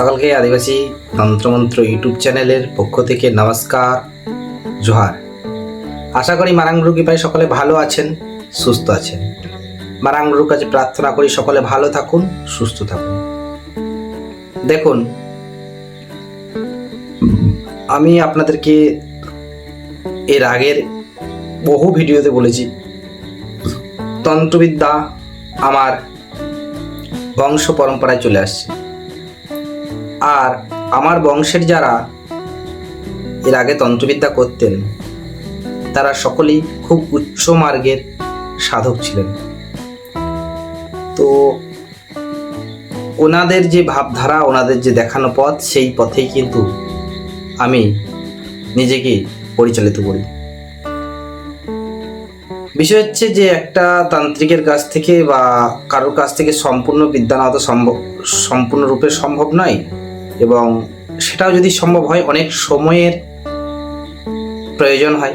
সকলকে আদিবাসী তন্ত্রমন্ত্র ইউটিউব চ্যানেলের পক্ষ থেকে নমস্কার, জোহার। আশা করি মারাং মারাংগুরু কৃপায় সকলে ভালো আছেন, সুস্থ আছেন। মারাংগুরুর কাছে প্রার্থনা করি সকলে ভালো থাকুন, সুস্থ থাকুন। দেখুন, আমি আপনাদেরকে এর আগের বহু ভিডিওতে বলেছি, তন্ত্রবিদ্যা আমার বংশ পরম্পরায় চলে আসছে। আর আমার বংশের যারা এর আগে তন্ত্রবিদ্যা করতেন, তারা সকলেই খুব উচ্চ মার্গের সাধক ছিলেন। তো ওনাদের যে ভাবধারা, ওনাদের যে দেখানো পথ, সেই পথেই কিন্তু আমি নিজেকে পরিচালিত করি। বিষয় হচ্ছে যে একটা তান্ত্রিকের কাছ থেকে বা কারোর কাছ থেকে সম্পূর্ণ বিদ্যা নেওয়া তো সম্ভব, সম্পূর্ণরূপে সম্ভব নয়। এবং সেটাও যদি সম্ভব হয়, অনেক সময়ের প্রয়োজন হয়।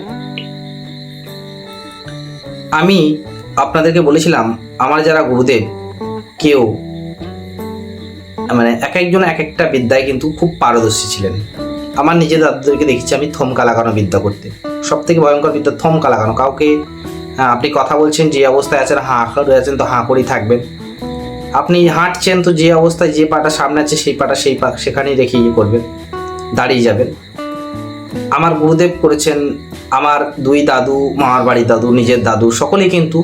আমি আপনাদেরকে বলেছিলাম, আমার যারা গুরুদেব, কেউ মানে এক একজন এক একটা বিদ্যায় কিন্তু খুব পারদর্শী ছিলেন। আমার নিজের দাদুদেরকে দেখেছি, আমি থমকা লাগানো বিদ্যা করতে। সব থেকে ভয়ঙ্কর বিদ্যা থমকা লাগানো কাউকে আপনি কথা বলছেন, যে অবস্থায় আছেন, হাঁ করে আছেন, তো হাঁ করেই থাকবেন। আপনি হাঁটছেন তো যে অবস্থায় যে পাটা সামনে আছে সেই পাটা সেই পা সেখানেই রেখে ইয়ে করবেন, দাঁড়িয়ে যাবেন। আমার গুরুদেব করেছেন, আমার দুই দাদু, মামার বাড়ির দাদু, নিজের দাদু, সকলেই কিন্তু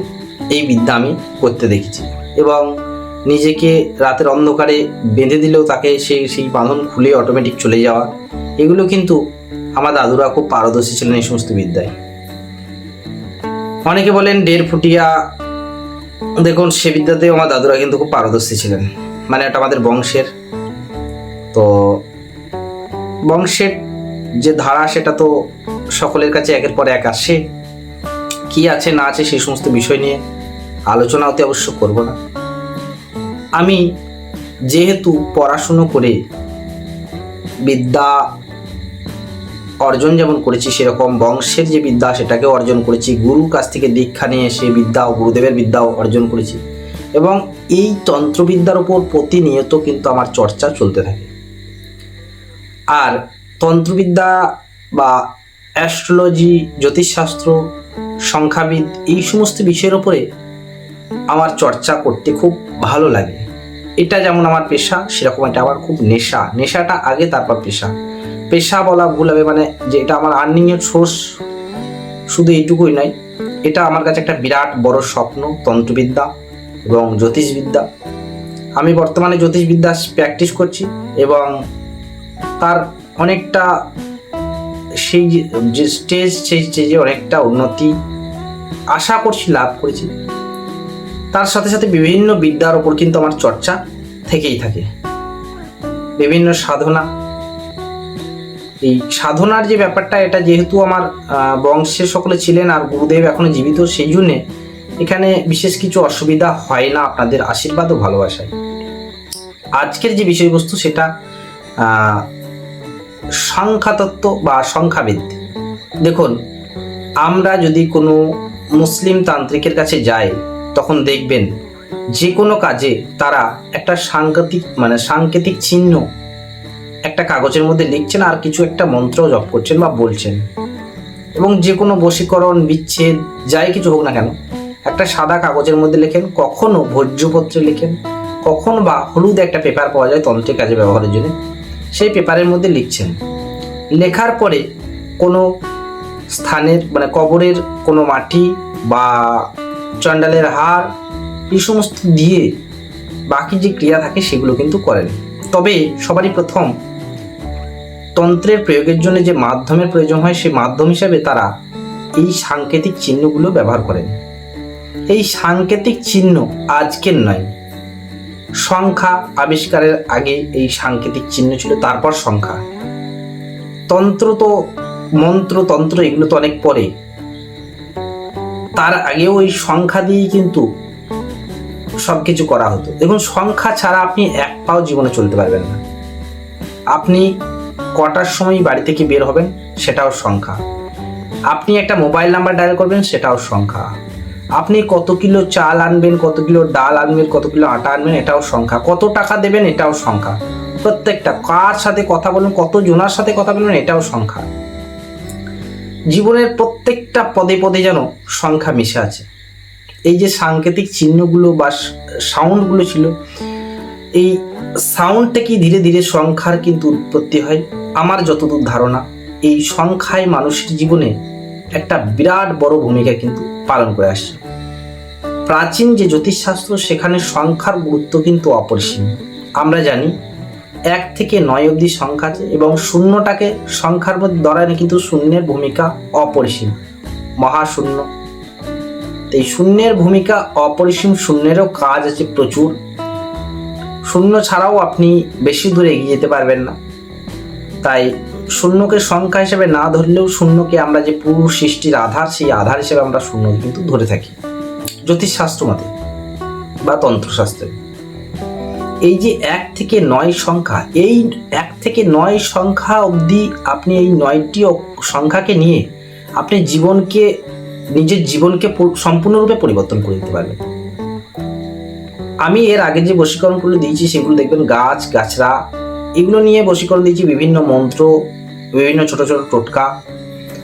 এই বিদ্যা আমি করতে দেখেছি। এবং নিজেকে রাতের অন্ধকারে বেঁধে দিলেও তাকে সেই সেই বাঁধন খুলে অটোমেটিক চলে যাওয়া, এগুলো কিন্তু আমার দাদুরা খুব পারদর্শী ছিলেন এই সমস্ত বিদ্যায়। অনেকে বলেন দেড় ফুটিয়া দেখুন, সে বিদ্যাতে আমার দাদুরা কিন্তু খুব পারদর্শী ছিলেন। মানে এটা আমাদের বংশের। তো বংশের যে ধারা, সেটা তো সকলের কাছে একের পর এক আসে। কি আছে, না আছে সেই সমস্ত বিষয় নিয়ে আলোচনা অতি অবশ্য করব না। আমি যেহেতু পড়াশুনো করে বিদ্যা অর্জন যেমন করেছি সেরকম বংশের যে বিদ্যা সেটাকে অর্জন করেছি, গুরুর কাছ থেকে দীক্ষা নিয়ে সে বিদ্যা ও গুরুদেবের বিদ্যাও অর্জন করেছি। এবং এই তন্ত্রবিদ্যার উপর প্রতিনিয়ত কিন্তু আমার চর্চা চলতে থাকে। আর তন্ত্রবিদ্যা বা অ্যাস্ট্রোলজি, জ্যোতিষশাস্ত্র, সংখ্যাবিদ এই সমস্ত বিষয়ের ওপরে আমার চর্চা করতে খুব ভালো লাগে। এটা যেমন আমার পেশা, সেরকম এটা আমার খুব নেশা। নেশাটা আগে, তারপর পেশা। পেশা বলা ভুল হবে মানে যে এটা আমার আর্নিংয়ের সোর্স শুধু এইটুকুই নয়, এটা আমার কাছে একটা বিরাট বড় স্বপ্ন, তন্ত্রবিদ্যা এবং জ্যোতিষবিদ্যা। আমি বর্তমানে জ্যোতিষবিদ্যা প্র্যাকটিস করছি এবং তার অনেকটা সেই যে- স্টেজ সেই স্টেজে অনেকটা উন্নতি আশা করছি, লাভ করেছি। তার সাথে সাথে বিভিন্ন বিদ্যার ওপর কিন্তু আমার চর্চা থেকেই থাকে। বিভিন্ন সাধনা এই সাধনার যে ব্যাপারটা, এটা যেহেতু আমার বংশের সকলে ছিলেন আর গুরুদেব এখনও জীবিত, সেই জন্যে এখানে বিশেষ কিছু অসুবিধা হয় না আপনাদের আশীর্বাদ ও ভালোবাসায়। আজকের যে বিষয়বস্তু সেটা সংখ্যাতত্ত্ব বা সংখ্যাবিদ। দেখুন, আমরা যদি কোনো মুসলিম তান্ত্রিকের কাছে যাই, তখন দেখবেন যে কোনো কাজে তারা একটা সাংকেতিক মানে সাংকেতিক চিহ্ন একটা কাগজের মধ্যে লিখছেন আর কিছু একটা মন্ত্র জপ করছেন বা বলছেন। এবং যে কোনো বশীকরণ, বিচ্ছেদ, যাই কিছু হোক না কেন, একটা সাদা কাগজের মধ্যে লেখেন, কখনো ভোজ্যপত্রে লেখেন, কখন বা হলুদ একটা পেপার পাওয়া যায় তন্ত্রের কাজে ব্যবহারের জন্য, সেই পেপারের মধ্যে লিখছেন। লেখার পরে কোনো স্থানের মানে কবরের কোনো মাটি বা চণ্ডালের হার, এই সমস্ত দিয়ে বাকি যে ক্রিয়া থাকে সেগুলো কিন্তু করেন। তবে সবারই প্রথম তন্ত্রের প্রয়োগের জন্য যে মাধ্যমের প্রয়োজন হয়, সেই মাধ্যম হিসাবে তারা এই সাংকেতিক চিহ্নগুলো ব্যবহার করেন। এই সাংকেতিক চিহ্ন আজকের নয়। সংখ্যা আবিষ্কারের আগে এই সাংকেতিক চিহ্ন ছিল, তারপর সংখ্যা। তন্ত্র তো, মন্ত্র, তন্ত্র এগুলো তো অনেক পরে। তার আগেও ওই সংখ্যা দিয়েই কিন্তু সব কিছু করা হতো। দেখুন, সংখ্যা ছাড়া আপনি এক পাও জীবনে চলতে পারবেন না। আপনি কটার সময় বাড়ি থেকে বের হবেন সেটাও সংখ্যা। আপনি একটা মোবাইল নাম্বার ডায়াল করবেন সেটাও সংখ্যা। আপনি কত কিলো চাল আনবেন, কত কিলো ডাল আনবেন, কত কিলো আটা আনবেন এটাও সংখ্যা। কত টাকা দেবেন এটাও সংখ্যা। প্রত্যেকটা কার সাথে কথা বলবেন, কত জনার সাথে কথা বলবেন এটাও সংখ্যা। জীবনের প্রত্যেকটা পদে পদে যেন সংখ্যা মিশে আছে। এই যে সাংকেতিক চিহ্নগুলো বা সাউন্ডগুলো ছিল, এই সাউন্ড থেকেই ধীরে ধীরে সংখ্যার কিন্তু উৎপত্তি হয়? আমার যতদূর ধারণা, এই সংখ্যায় মানুষের জীবনে একটা বিরাট বড় ভূমিকা কিন্তু পালন করে আসছে। প্রাচীন যে জ্যোতিষশাস্ত্র, সেখানে সংখ্যার গুরুত্ব কিন্তু অপরিসীম। আমরা জানি, এক থেকে নয় অবধি সংখ্যা আছে এবং শূন্যটাকে সংখ্যার মধ্যে ধরায় কিন্তু শূন্যের ভূমিকা অপরিসীম। মহাশূন্য। এই শূন্যের ভূমিকা অপরিসীম, শূন্যেরও কাজ আছে প্রচুর। শূন্য ছাড়াও আপনি বেশি দূরে এগিয়ে যেতে পারবেন না। তাই শূন্যকে সংখ্যা হিসেবে না ধরলেও শূন্যকে আমরা যে পুরো সৃষ্টির আধার, সেই আধার হিসেবে আমরা শূন্য কিন্তু ধরে থাকি। জ্যোতিষশাস্ত্র মতে বা তন্ত্রশাস্ত্রে। এই যে এক থেকে নয় সংখ্যা, এই এক থেকে নয় সংখ্যা অবধি আপনি এই নয়টি সংখ্যাকে নিয়ে আপনি জীবনকে, নিজের জীবনকে সম্পূর্ণরূপে পরিবর্তন করে দিতে পারবেন। আমি এর আগে যে বশীকরণগুলো দিয়েছি, সেগুলো দেখবেন গাছ, গাছরা এগুলো নিয়ে বশীকরণ দিয়েছি বিভিন্ন মন্ত্র, বিভিন্ন ছোট ছোট টোটকা।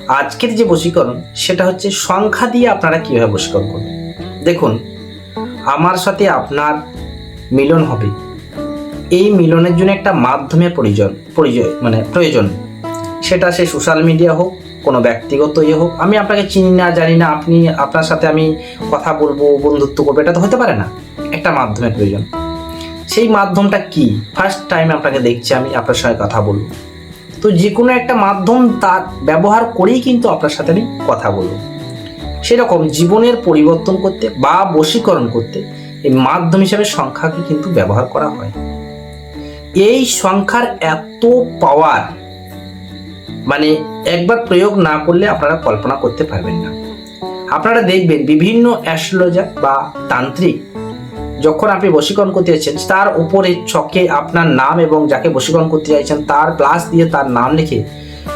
আজকের যে বশীকরণ, সেটা হচ্ছে সংখ্যা দিয়ে আপনারা কীভাবে বশীকরণ করবেন। দেখুন, আমার সাথে আপনার মিলন হবে। এই মিলনের জন্য একটা মাধ্যমের প্রয়োজন প্রয়োজন মানে প্রয়োজন। সেটা সে সোশ্যাল মিডিয়া হোক, কোনো ব্যক্তিগত ইয়ে হোক, আমি আপনাকে চিনি না, জানি না, আপনি, আপনার সাথে আমি কথা বলব, বন্ধুত্ব করব, এটা তো হতে পারে না। একটা মাধ্যমের প্রয়োজন। সেই মাধ্যমটা কি? ফার্স্ট টাইম আপনাকে দেখছি আমি আপনার সঙ্গে কথা বলব। তো যে কোনো একটা মাধ্যম তার ব্যবহার করেই কিন্তু আপনার সাথে আমি কথা বলব। সেরকম জীবনের পরিবর্তন করতে বা বশীকরণ করতে এই মাধ্যম হিসাবে সংখ্যাকে কিন্তু ব্যবহার করা হয়। এই সংখ্যার এত পাওয়ার মানে একবার প্রয়োগ না করলে আপনারা কল্পনা করতে পারবেন না। আপনারা দেখবেন বিভিন্ন অ্যাস্ট্রোলজার বা তান্ত্রিক যখন আপনি বশীকরণ করতে যাচ্ছেন, তার উপরে ছকে আপনার নাম এবং যাকে বশীকরণ করতে চাইছেন তার প্লাস দিয়ে তার নাম লিখে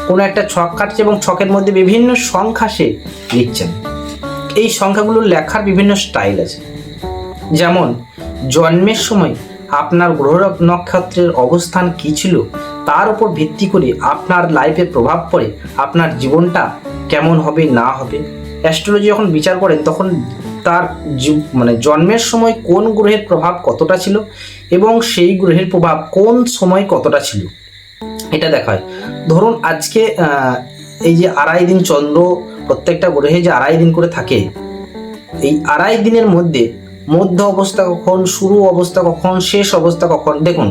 কোনো একটা ছক কাটছে এবং ছকের মধ্যে বিভিন্ন সংখ্যা সে লিখছেন। এই সংখ্যাগুলো লেখার বিভিন্ন স্টাইল আছে। যেমন, জন্মের সময় আপনার গ্রহ নক্ষত্রের অবস্থান কী ছিল, তার উপর ভিত্তি করে আপনার লাইফে প্রভাব পড়ে, আপনার জীবনটা কেমন হবে, না হবে। অ্যাস্ট্রোলজি যখন বিচার করেন তখন তার মানে জন্মের সময় কোন গ্রহের প্রভাব কতটা ছিল এবং সেই গ্রহের প্রভাব কোন সময় কতটা ছিল? এটা দেখা হয়। ধরুন আজকে এই যে আড়াই দিন চন্দ্র প্রত্যেকটা গ্রহে যে আড়াই দিন করে থাকে, এই আড়াই দিনের মধ্যে মধ্য অবস্থা কখন, শুরু অবস্থা কখন, শেষ অবস্থা কখন? দেখুন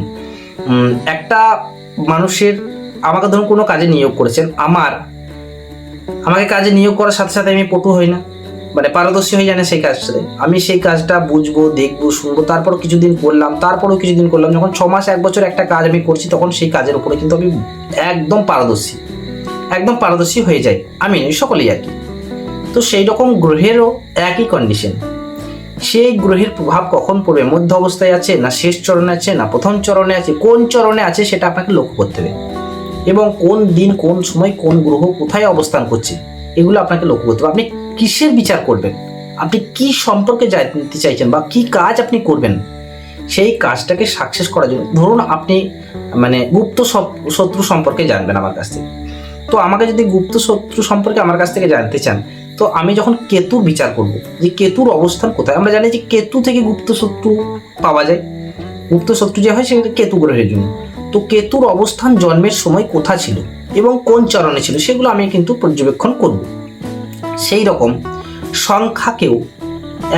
একটা মানুষের, আমাকে ধরুন কোনো কাজে নিয়োগ করেছেন, আমার, আমাকে কাজে নিয়োগ করার সাথে সাথে আমি পটু হই না। মানে পারদর্শী হয়ে জানে সেই কাজটাতে। আমি সেই কাজটা বুঝব, দেখব, শুনব, তারপরও কিছুদিন করলাম, তারপরেও কিছুদিন করলাম, যখন ছ মাস, এক বছর একটা কাজ আমি করছি, তখন সেই কাজের উপরে কিন্তু আমি একদম পারদর্শী। একদম পারদর্শী হয়ে যাই। আমি সকলেই কি তো সেই রকম গ্রহেরও একই কন্ডিশন সেই গ্রহের প্রভাব কখন পড়বে, মধ্য অবস্থায় আছে, না শেষ চরণে আছে, না প্রথম চরণে আছে, কোন চরণে আছে সেটা আপনাকে লক্ষ্য করতে হবে। এবং কোন দিন, কোন সময়, কোন গ্রহ কোথায় অবস্থান করছে, এগুলো আপনাকে লক্ষ্য করতে হবে। আপনি কিসের বিচার করবেন? আপনি কি সম্পর্কে জানতে চাইছেন বা কি কাজ আপনি করবেন? সেই কাজটাকে সাকসেস করার জন্য, ধরুন আপনি মানে গুপ্ত শত্রু সম্পর্কে জানবেন আমার কাছ থেকে। তো আমাকে যদি গুপ্ত শত্রু সম্পর্কে আমার কাছ থেকে জানতে চান, তো আমি যখন কেতুর বিচার করব, যে কেতুর অবস্থান কোথায়? আমরা জানি যে কেতু থেকে গুপ্ত শত্রু পাওয়া যায়। গুপ্ত শত্রু যে হয় সেটা কেতু গ্রহের জন্য। তো কেতুর অবস্থান জন্মের সময় কোথা ছিল এবং কোন চরণে ছিল, সেগুলো আমি কিন্তু পর্যবেক্ষণ করব। সেই রকম সংখ্যাকেও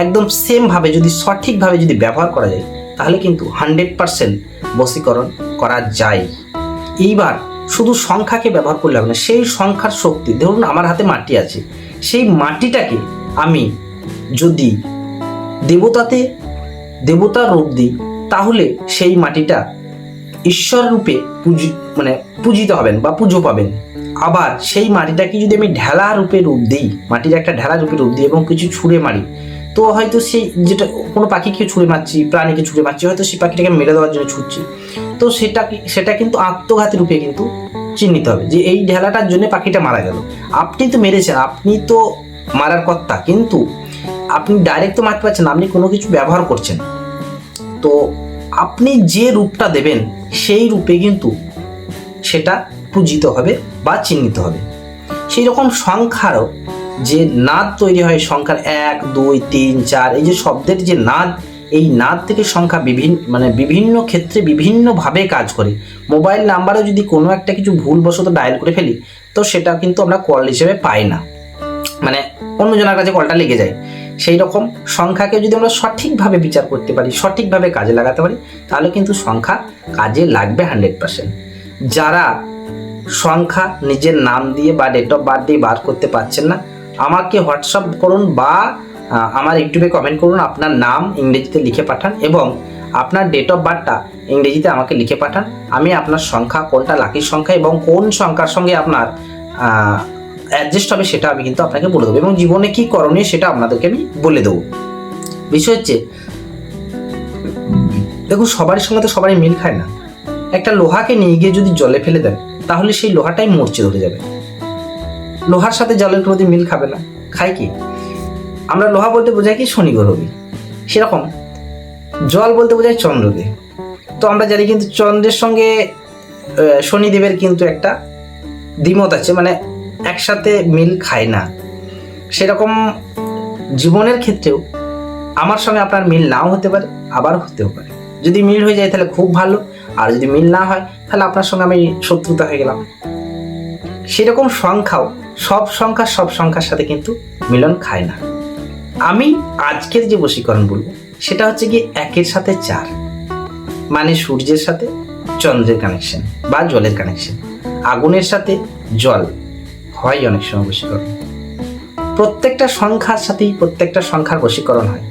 একদম সেমভাবে যদি সঠিকভাবে যদি ব্যবহার করা যায়, তাহলে কিন্তু হান্ড্রেড পারসেন্ট বশীকরণ করা যায়। এইবার শুধু সংখ্যাকে ব্যবহার করলে হবে না, সেই সংখ্যার শক্তি, ধরুন আমার হাতে মাটি আছে, সেই মাটিটাকে আমি যদি দেবতাতে, দেবতার রূপ দিই, তাহলে সেই মাটিটা ঈশ্বর রূপে পুজি মানে পূজিত হবেন বা পুজো পাবেন। আবার সেই মাটিটাকে যদি আমি ঢেলা রূপে রূপ দিই, মাটির একটা ঢেলা রূপে রূপ দিই এবং কিছু ছুঁড়ে মারি, তো হয়তো সেই যেটা কোনো পাখিকে ছুঁড়ে মারছি, প্রাণীকে ছুঁড়ে মারছি, হয়তো সেই পাখিটাকে মেরে দেওয়ার জন্য ছুটছি তো সেটা সেটা কিন্তু আত্মঘাতী রূপে কিন্তু চিহ্নিত হবে যে এই ঢেলাটার জন্য পাখিটা মারা গেল। আপনি তো মেরেছেন, আপনি তো মারার কর্তা, কিন্তু আপনি ডাইরেক্ট তো মারতে পারছেন আপনি কোনো কিছু ব্যবহার করছেন তো আপনি যে রূপটা দেবেন, সেই রূপে কিন্তু সেটা পূজিত হবে বা চিহ্নিত হবে। সেই রকম সংখ্যারও যে নাদ তৈরি হয়, সংখ্যার এক, দুই, তিন, চার, এই যে শব্দের যে নাদ, এই নাদ থেকে সংখ্যা বিভিন্ন মানে বিভিন্ন ক্ষেত্রে বিভিন্নভাবে কাজ করে। মোবাইল নাম্বারেও যদি কোনো একটা কিছু ভুলবশত ডায়াল করে ফেলি, তো সেটা কিন্তু আমরা কল হিসেবে পাই না। মানে অন্যজনের কাছে কলটা লেগে যায়। সেই রকম সংখ্যাকে যদি আমরা সঠিকভাবে বিচার করতে পারি, সঠিকভাবে কাজে লাগাতে পারি, তাহলে কিন্তু সংখ্যা কাজে লাগবে হান্ড্রেড পার্সেন্ট যারা সংখ্যা, নিজের নাম দিয়ে বা ডেট অফ বার্থ দিয়ে বার করতে পারছেন না। আমাকে হোয়াটসঅ্যাপ করুন বা আমার ইউটিউবে কমেন্ট করুন আপনার নাম ইংরেজিতে লিখে পাঠান এবং আপনার ডেট অফ বার্থটা ইংরেজিতে আমাকে লিখে পাঠান। আমি আপনার সংখ্যা, কোনটা লাকির সংখ্যা এবং কোন সংখ্যার সঙ্গে আপনার অ্যাডজাস্ট হবে সেটা আমি কিন্তু আপনাকে বলে দেবো এবং জীবনে কী করণীয় সেটা আপনাদেরকে আমি বলে দেবো। বিষয় হচ্ছে, দেখুন সবারই সঙ্গে তো সবারই মিল খায় না। একটা লোহাকে নিয়ে গিয়ে যদি জলে ফেলে দেন তাহলে সেই লোহাটাই মরচে ধরে যাবে। লোহার সাথে জলের কোনোদিন মিল খাবে না। খায় কি? আমরা লোহা বলতে বোঝাই কি শনি গ্রহকে সেরকম। জল বলতে বোঝায় চন্দ্রকে। তো আমরা জানি কিন্তু চন্দ্রের সঙ্গে শনিদেবের কিন্তু একটা দ্বিমত আছে মানে একসাথে মিল খায় না। সেরকম জীবনের ক্ষেত্রেও আমার সঙ্গে আপনার মিল নাও হতে পারে আবার হতেও পারে। যদি মিল হয়ে যায় তাহলে খুব ভালো। আর যদি মিল না হয়, তাহলে আপনার সঙ্গে আমি শত্রুতা হয়ে গেলাম। সেরকম সংখ্যাও সব সংখ্যা সব সংখ্যার সাথে কিন্তু মিলন খায় না। আমি আজকের যে বশীকরণ বলব, সেটা হচ্ছে কি একের সাথে চার মানে সূর্যের সাথে চন্দ্রের কানেকশন বা জলের কানেকশন আগুনের সাথে জল হয় অনেক সময় বশীকরণ। প্রত্যেকটা সংখ্যার সাথেই প্রত্যেকটা সংখ্যার বশীকরণ হয়।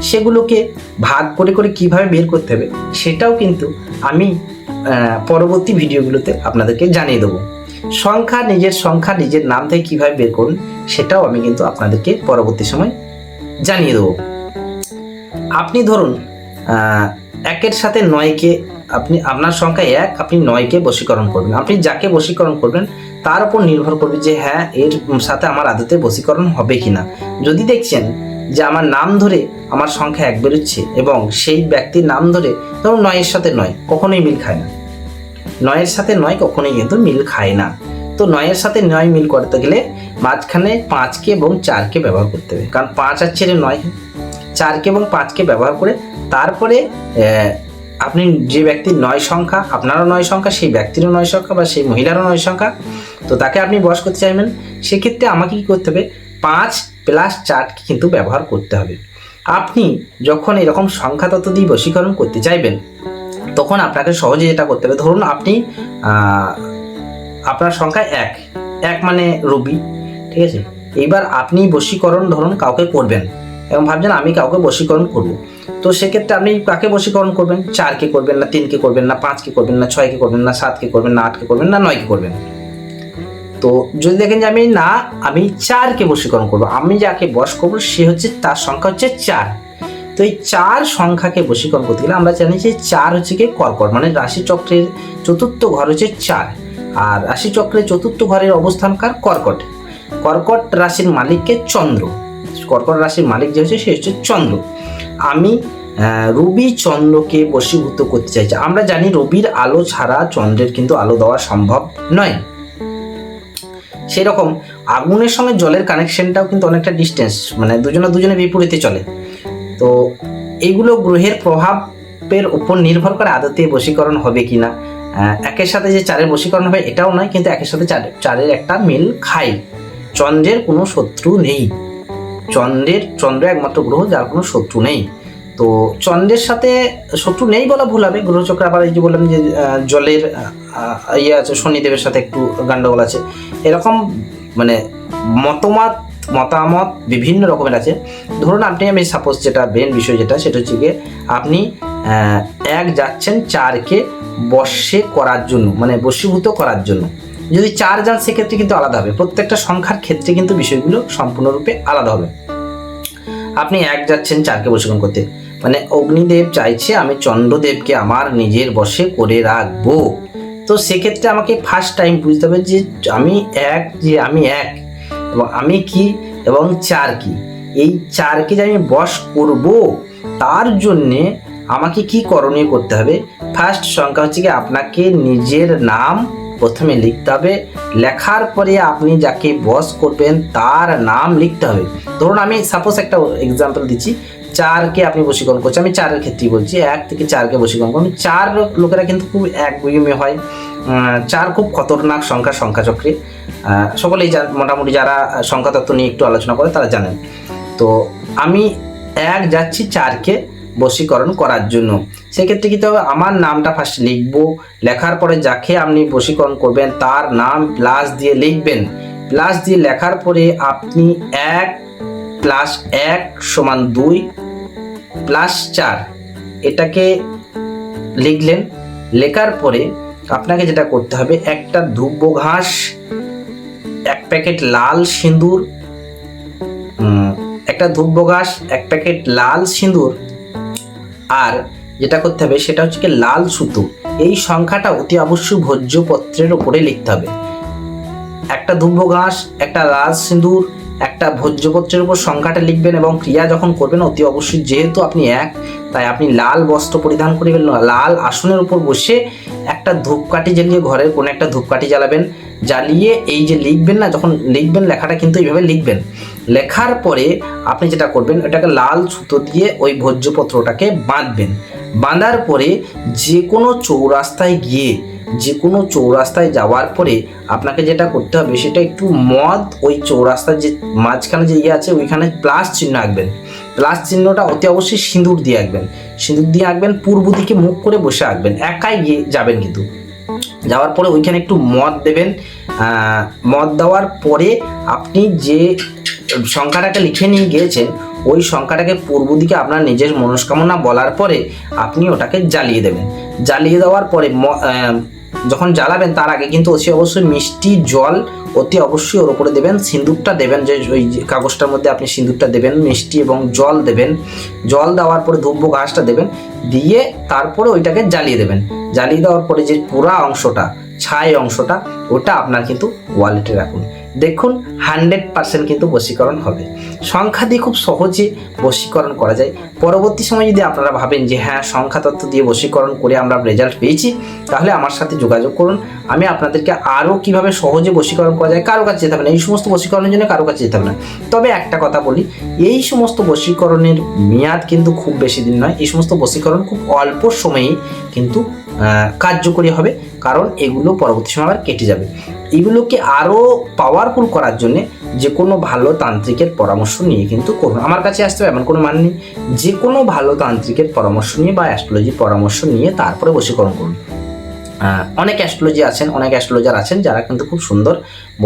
সেগুলোকে ভাগ করে করে কীভাবে বের করতে হবে সেটাও কিন্তু আমি পরবর্তী ভিডিওগুলোতে আপনাদেরকে জানিয়ে দেবো। সংখ্যা, নিজের সংখ্যা, নিজের নাম থেকে কীভাবে বের করুন সেটাও আমি কিন্তু আপনাদেরকে পরবর্তী সময় জানিয়ে দেবো। আপনি ধরুন একের সাথে নয়কে আপনি, আপনার সংখ্যা এক, আপনি নয়কে বশীকরণ করবেন। আপনি যাকে বশীকরণ করবেন, তার উপর নির্ভর করবে যে হ্যাঁ এর সাথে আমার আদতে বশীকরণ হবে কিনা। যদি দেখছেন যে আমার নাম ধরে আমার সংখ্যা এক বেরোচ্ছে এবং সেই ব্যক্তির নাম ধরে ধরুন নয়ের সাথে নয়, কখনোই মিল খায় না। নয়ের সাথে নয়, কখনোই কিন্তু মিল খায় না। তো নয়ের সাথে নয় মিল করতে গেলে মাঝখানে পাঁচকে এবং চারকে ব্যবহার করতে হবে। কারণ পাঁচ আর ছেড়ে নয়, চারকে এবং পাঁচকে ব্যবহার করে তারপরে আপনি যে ব্যক্তির নয় সংখ্যা, আপনারও নয় সংখ্যা, সেই ব্যক্তিরও নয় সংখ্যা বা সেই মহিলারও নয় সংখ্যা, তো তাকে আপনি বস করতে চাইবেন, সেক্ষেত্রে আমাকে কী করতে হবে? পাঁচ প্লাস চারকে কিন্তু ব্যবহার করতে হবে। আপনি যখন এরকম সংখ্যা তত্ত্ব দিয়ে বশীকরণ করতে চাইবেন, তখন আপনাকে সহজে যেটা করতে হবে, ধরুন আপনি আপনার সংখ্যা এক। এক মানে রবি, ঠিক আছে? এইবার আপনি বশীকরণ ধরুন কাউকে করবেন, এবং ভাবছেন আমি কাউকে বশীকরণ করব। তো সেক্ষেত্রে আপনি কাকে বশীকরণ করবেন? চারকে করবেন না তিনকে করবেন না পাঁচকে করবেন না ছয়কে করবেন না সাতকে করবেন না আটকে করবেন না নয়কে করবেন। তো যদি দেখেন যে আমি না, আমি চারকে বশীকরণ করব। আমি যাকে বশ করব, সে হচ্ছে, তার সংখ্যা হচ্ছে চার। তো এই চার সংখ্যাকে বশীকরণ করতে গেলে আমরা জানি যে চার হচ্ছে কি কর্কট মানে রাশি চক্রের চতুর্থ ঘর হচ্ছে চার। আর রাশি চক্রের চতুর্থ ঘরের অবস্থানকার কর্কট। কর্কট রাশির মালিককে চন্দ্র। কর্কট রাশির মালিক যে হচ্ছে, সে হচ্ছে চন্দ্র। আমি রবি চন্দ্রকে বশীভূত করতে চাইছি। আমরা জানি রবির আলো ছাড়া চন্দ্রের কিন্তু আলো দেওয়া সম্ভব নয়। সেই রকম আগুনের সঙ্গে জলের কানেকশনটাও কিন্তু অনেকটা ডিস্টেন্স মানে দুজনে দুজনে বিপরীতে চলে। তো এইগুলো গ্রহের প্রভাবের উপর নির্ভর করে আদতে বশীকরণ হবে কিনা। আহ, একের সাথে যে চারের বশীকরণ হবে এটাও নয় কিন্তু একের সাথে চারের চারের একটা মিল খাই। চন্দ্রের কোনো শত্রু নেই। চন্দ্রের চন্দ্র একমাত্র গ্রহ যার কোনো শত্রু নেই। তো চন্দ্রের সাথে শত্রু নেই বলা ভুল হবে গ্রহচক্র আবার এই যে বললাম যে জলের ইয়ে আছে, শনিদেবের সাথে একটু গান্ডগোল আছে। এরকম মানে মতামত মতামত বিভিন্ন রকমের আছে। ধরুন আপনি, আমি সাপোজ যেটা মেন বিষয় যেটা, সেটা হচ্ছে গিয়ে আপনি এক যাচ্ছেন চারকে বশে করার জন্য মানে বশীভূত করার জন্য। যদি চার যান, সেক্ষেত্রে কিন্তু আলাদা হবে। প্রত্যেকটা সংখ্যার ক্ষেত্রে কিন্তু বিষয়গুলো সম্পূর্ণরূপে আলাদা হবে। আপনি এক যাচ্ছেন চারকে বশীকরণ করতে। মানে অগ্নিদেব চাইছে আমি চন্দ্রদেবকে আমার নিজের বশে করে রাখব। তো সেক্ষেত্রে আমাকে ফার্স্ট টাইম বুঝতে হবে যে আমি এক, যে আমি এক, এবং আমি কি, এবং চার কি? এই চারকে যে আমি বস করব, তার জন্যে আমাকে কি করণীয় করতে হবে? ফার্স্ট সংখ্যা হচ্ছে কি আপনাকে নিজের নাম প্রথমে লিখতে হবে। লেখার পরে আপনি যাকে বস করবেন, তার নাম লিখতে হবে। ধরুন আমি সাপোজ একটা এক্সাম্পল দিচ্ছি। চারকে আপনি বশীকরণ করছেন। আমি চারের ক্ষেত্রেই বলছি, এক থেকে চারকে বশীকরণ করুন। চার লোকেরা কিন্তু খুব একগুইমে হয়। চার খুব খতরনাক সংখ্যা, সংখ্যাচক্রে। সকলেই মোটামুটি যারা সংখ্যাতত্ত্ব নিয়ে একটু আলোচনা করে তারা জানেন। তো আমি এক যাচ্ছি চারকে বশীকরণ করার জন্য। সেক্ষেত্রে কি হবে আমার নামটা ফার্স্ট লিখব। লেখার পরে যাকে আপনি বশীকরণ করবেন, তার নাম প্লাস দিয়ে লিখবেন। প্লাস দিয়ে লেখার পরে আপনি এক প্লাস এক সমান দুই প্লাস চার, এটাকে লিখলেন, লেখার পরে আপনাকে যেটা করতে হবে, একটা ধূপ ঘাস এক প্যাকেট লাল সিঁদুর একটা ধূপ ঘাস এক প্যাকেট লাল সিঁদুর, আর যেটা করতে হবে সেটা হচ্ছে কি লাল সুতো। এই সংখ্যাটা অতি অবশ্যই ভোজ্যপত্রের উপরে লিখতে হবে। একটা ধূপ ঘাস একটা লাল সিঁদুর একটা ভোজ্যপত্রের উপর সংখ্যাটা লিখবেন এবং ক্রিয়া যখন করবেন, অতি অবশ্যই যেহেতু আপনি এক, তাই আপনি লাল বস্ত্র পরিধান করবেন লাল আসনের উপর বসে একটা ধূপকাঠি জ্বালিয়ে ঘরের কোনো একটা ধূপকাঠি জ্বালাবেন। জ্বালিয়ে এই যে লিখবেন না, যখন লিখবেন লেখাটা কিন্তু এইভাবে লিখবেন। লেখার পরে আপনি যেটা করবেন ওটাকে লাল সুতো দিয়ে ওই ভোজ্যপত্রটাকে বাঁধবেন। বাঁধার পরে যে কোনো চৌরাস্তায় গিয়ে যে কোনো চৌরাস্তায় যাওয়ার পরে আপনাকে যেটা করতে হবে সেটা একটু মদ ওই চৌরাস্তার যে মাঝখানে যে ইয়ে আছে ওইখানে প্লাস চিহ্ন আঁকবেন। প্লাস চিহ্নটা অতি অবশ্যই সিঁদুর দিয়ে আঁকবেন। সিঁদুর দিয়ে আঁকবেন, পূর্ব দিকে মুখ করে বসে আঁকবেন। একাই গিয়ে যাবেন কিন্তু। যাওয়ার পরে ওইখানে একটু মদ দেবেন। মদ দেওয়ার পরে আপনি যে সংখ্যাটাকে লিখে নিয়ে গিয়েছেন, ওই সংখ্যাটাকে পূর্ব দিকে আপনার নিজের মনস্কামনা বলার পরে আপনি ওটাকে জ্বালিয়ে দেবেন। জ্বালিয়ে দেওয়ার পরে যখন জ্বালাবেন তার আগে কিন্তু অতি অবশ্যই মিষ্টি জল অতি অবশ্যই ওর উপরে দেবেন সিঁদুরটা দেবেন, যে ওই কাগজটার মধ্যে আপনি সিঁদুরটা দেবেন, মিষ্টি এবং জল দেবেন। জল দেওয়ার পরে ধূপ ঘাসটা দেবেন, দিয়ে তারপরে ওইটাকে জ্বালিয়ে দেবেন। জ্বালিয়ে দেওয়ার পরে যে পুরা অংশটা, ছাই অংশটা, ওটা আপনার কিন্তু ওয়ালেটে রাখুন। দেখুন হান্ড্রেড পার্সেন্ট কিন্তু বশীকরণ হবে। সংখ্যা দিয়ে খুব সহজে বশীকরণ করা যায়। পরবর্তী সময় যদি আপনারা ভাবেন যে হ্যাঁ সংখ্যা তত্ত্ব দিয়ে বশীকরণ করে আমরা রেজাল্ট পেয়েছি, তাহলে আমার সাথে যোগাযোগ করুন। আমি আপনাদেরকে আরও কীভাবে সহজে বশীকরণ করা যায়, কারও কাছে যেতে হবে না। এই সমস্ত বশীকরণের জন্য কারও কাছে যেতে হবে না। তবে একটা কথা বলি, এই সমস্ত বশীকরণের মেয়াদ কিন্তু খুব বেশি দিন নয়। এই সমস্ত বশীকরণ খুব অল্প সময়েই কিন্তু কার্যকরী হবে। কারণ এগুলো পরবর্তী সময় আবার কেটে যাবে। এগুলোকে আরও পাওয়ারফুল করার জন্য যে কোনো ভালো তান্ত্রিকের পরামর্শ নিয়ে কিন্তু করুন। আমার কাছে আসতে হবে, এমন কোনো মান নেই। যে কোনো ভালো তান্ত্রিকের পরামর্শ নিয়ে বা অ্যাস্ট্রোলজির পরামর্শ নিয়ে তারপরে বশীকরণ করুন। অনেক অ্যাস্ট্রোলজি আছেন, অনেক অ্যাস্ট্রোলজার আছেন যারা কিন্তু খুব সুন্দর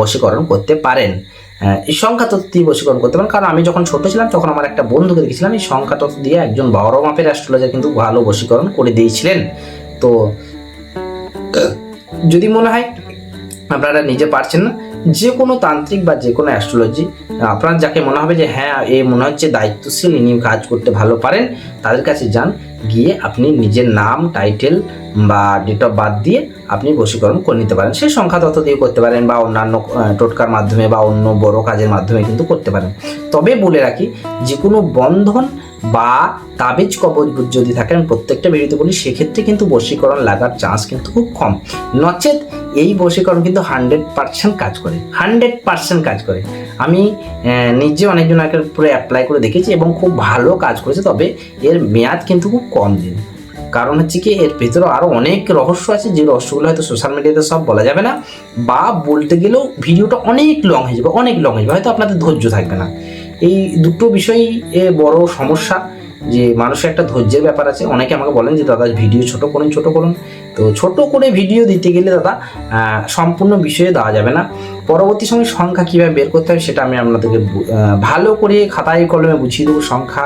বশীকরণ করতে পারেন। এই সংখ্যা তত্ত্ব দিয়ে বশীকরণ করতে পারেন। কারণ আমি যখন ছোট ছিলাম, তখন আমার একটা বন্ধুকে দেখেছিলাম, এই সংখ্যা তত্ত্ব দিয়ে একজন বড় মাপের অ্যাস্ট্রোলজার কিন্তু ভালো বশীকরণ করে দিয়েছিলেন। তো যদি মনে হয় আপনারা নিজে পারছেন না যে কোনো তান্ত্রিক বা যে কোনো অ্যাস্ট্রোলজি আপনার যাকে মনে হবে যে হ্যাঁ এ মনে হচ্ছে দায়িত্বশীল ইনি কাজ করতে ভালো পারেন, তাদের কাছে যান, গিয়ে আপনি নিজের নাম টাইটেল বা ডেট অফ বার্থ দিয়ে আপনি বশীকরণ করে নিতে পারেন। সেই সংখ্যা তথ্য দিয়ে করতে পারেন বা অন্যান্য টোটকার মাধ্যমে বা অন্য বড় কাজের মাধ্যমে কিন্তু করতে পারেন। তবে বলে রাখি যে কোনো বন্ধন বা তাবিজ কবজ যদি থাকেন প্রত্যেকটা ভিডিওতে বলি, সেক্ষেত্রে কিন্তু বশীকরণ লাগার চান্স কিন্তু খুব কম। নচেত এই বশীকরণ কিন্তু হান্ড্রেড পার্সেন্ট কাজ করে। হান্ড্রেড পার্সেন্ট কাজ করে। আমি নিজে অনেকজন অনেকজনের উপরে অ্যাপ্লাই করে দেখেছি এবং খুব ভালো কাজ করেছে, তবে এর মেয়াদ কিন্তু খুব কম দিন। কারণ হচ্ছে কি, এর ভেতরে আরও অনেক রহস্য আছে, যে রহস্যগুলো হয়তো সোশ্যাল মিডিয়াতে সব বলা যাবে না, বা বলতে গেলেও ভিডিওটা অনেক লং হয়ে যাবে, অনেক লং হয়ে যাবে। হয়তো আপনাদের ধৈর্য থাকবে না। এই দুটো বিষয়ই বড় সমস্যা যে মানুষের একটা ধৈর্যের ব্যাপার আছে। অনেকে আমাকে বলেন যে, দাদা, ভিডিও ছোট করুন ছোট করুন। তো ছোট করে ভিডিও দিতে গেলে, দাদা সম্পূর্ণ বিষয়ে দেওয়া যাবে না। পরবর্তী সময় সংখ্যা কীভাবে বের করতে হবে, সেটা আমি আপনাদেরকে ভালো করে খাতায় কলমে বুঝিয়ে দেবো। সংখ্যা,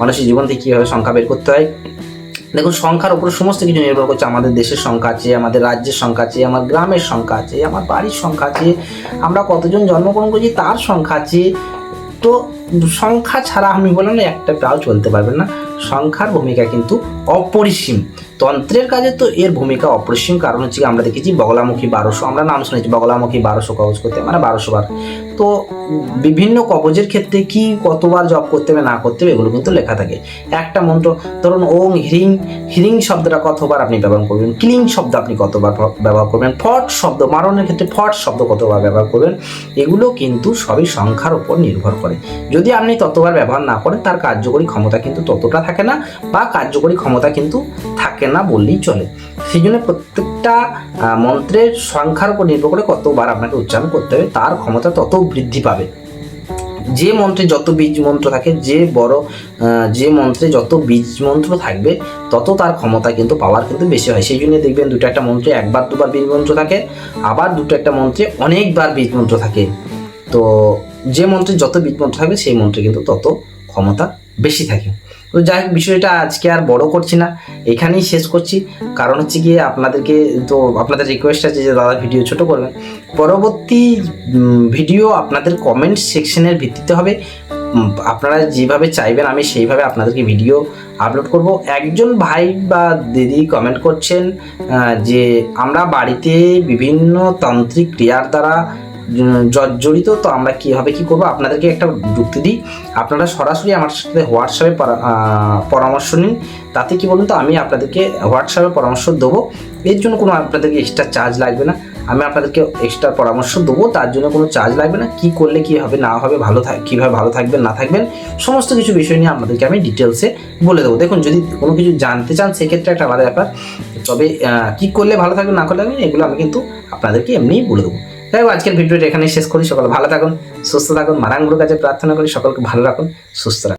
মানুষের জীবন থেকে কীভাবে সংখ্যা বের করতে হয়। দেখুন, সংখ্যার উপরে সমস্ত কিছু নির্ভর করছে। আমাদের দেশের সংখ্যা আছে, আমাদের রাজ্যের সংখ্যা আছে, আমার গ্রামের সংখ্যা আছে, আমার বাড়ির সংখ্যা আছে, আমরা কতজন জন্মগ্রহণ করছি, তার সংখ্যা আছে। তো সংখ্যা ছাড়া আমি বললাম না, একটা প্রাও চলতে পারবেন না। সংখ্যার ভূমিকা কিন্তু অপরিসীম। তন্ত্রের কাজে তো এর ভূমিকা অপরিসীম। কারণ হচ্ছে আমরা দেখেছি বগলামুখী বারোশো, আমরা নাম শুনেছি বগলামুখী বারোশো কাগজ করতে মানে বারোশো বার। তো বিভিন্ন কবজের ক্ষেত্রে কি কতবার জপ করতে হবে, না করতে হবে, এগুলো কিন্তু লেখা থাকে। একটা মন্ত্র, ধরুন ওং হ্রিং হ্রিং শব্দটা কতবার আপনি ব্যবহার করবেন, ক্লিং শব্দ আপনি কতবার ব্যবহার করবেন, ফট শব্দ, মারণের ক্ষেত্রে ফট শব্দ কতবার ব্যবহার করবেন, এগুলো কিন্তু সবই সংখ্যার উপর নির্ভর করে। যদি আপনি ততবার ব্যবহার না করেন, তার কার্যকরী ক্ষমতা কিন্তু ততটা থাকে না বা কার্যকরী ক্ষমতা কিন্তু থাকে না বললেই চলে। সেই জন্য প্রত্যেকটা মন্ত্রের সংখ্যার উপর নির্ভর করে কতবার আপনাকে উচ্চারণ করতে হবে, তার ক্ষমতা তত বৃদ্ধি পাবে। যে মন্ত্রে যত বীজ মন্ত্র থাকে, যে বড় যে মন্ত্রে যত বীজ মন্ত্র থাকবে, তত তার ক্ষমতা কিন্তু পাওয়ার কিন্তু বেশি হয়। সেই জন্য দেখবেন দুটো একটা মন্ত্রে একবার দুবার বীজ মন্ত্র থাকে, আবার দুটো একটা মন্ত্রে অনেকবার বীজ মন্ত্র থাকে। তো যে মন্ত্রে যত বীজ মন্ত্র থাকবে, সেই মন্ত্রে কিন্তু তত ক্ষমতা বেশি থাকে। তো যাই হোক, বিষয়টা আজকে আর বড় করছি না। এখানেই শেষ করছি। কারণ হচ্ছে গিয়ে আপনাদেরকে তো আপনাদের রিকোয়েস্ট আছে যে দাদা ভিডিও ছোট করবেন পরবর্তী ভিডিও আপনাদের কমেন্ট সেকশনের ভিত্তিতে হবে। আপনারা যেভাবে চাইবেন, আমি সেইভাবে আপনাদেরকে ভিডিও আপলোড করব। একজন ভাই বা দিদি কমেন্ট করছেন যে আমরা বাড়িতে বিভিন্ন তান্ত্রিক ক্রিয়ার দ্বারা জর্জরিত তো আমরা কীভাবে কী করব? আপনাদেরকে একটা যুক্তি দিই। আপনারা সরাসরি আমার সাথে হোয়াটসঅ্যাপে পরামর্শ নিন। তাতে কি বলুন তো, আমি আপনাদেরকে হোয়াটসঅ্যাপে পরামর্শ দেবো। এর জন্য কোনো আপনাদেরকে এক্সট্রা চার্জ লাগবে না। আমি আপনাদেরকে এক্সট্রা পরামর্শ দেবো। তার জন্য কোনো চার্জ লাগবে না। কি করলে কি হবে, না হবে, ভালো থাক কীভাবে ভালো থাকবেন, না থাকবেন, সমস্ত কিছু বিষয় নিয়ে আপনাদেরকে আমি ডিটেলসে বলে দেবো। দেখুন, যদি কোনো কিছু জানতে চান, সেক্ষেত্রে একটা আলাদা ব্যাপার। তবে কি করলে ভালো থাকবে, না করলে থাকবেন এগুলো আমি কিন্তু আপনাদেরকে এমনিই বলে দেবো। হোক, আজকের ভিডিওটা এখানে শেষ করি। সকলে ভালো থাকুন সুস্থ থাকুন মারাঙ্গুর কাছে প্রার্থনা করি সকলকে ভালো রাখুন সুস্থ রাখুন।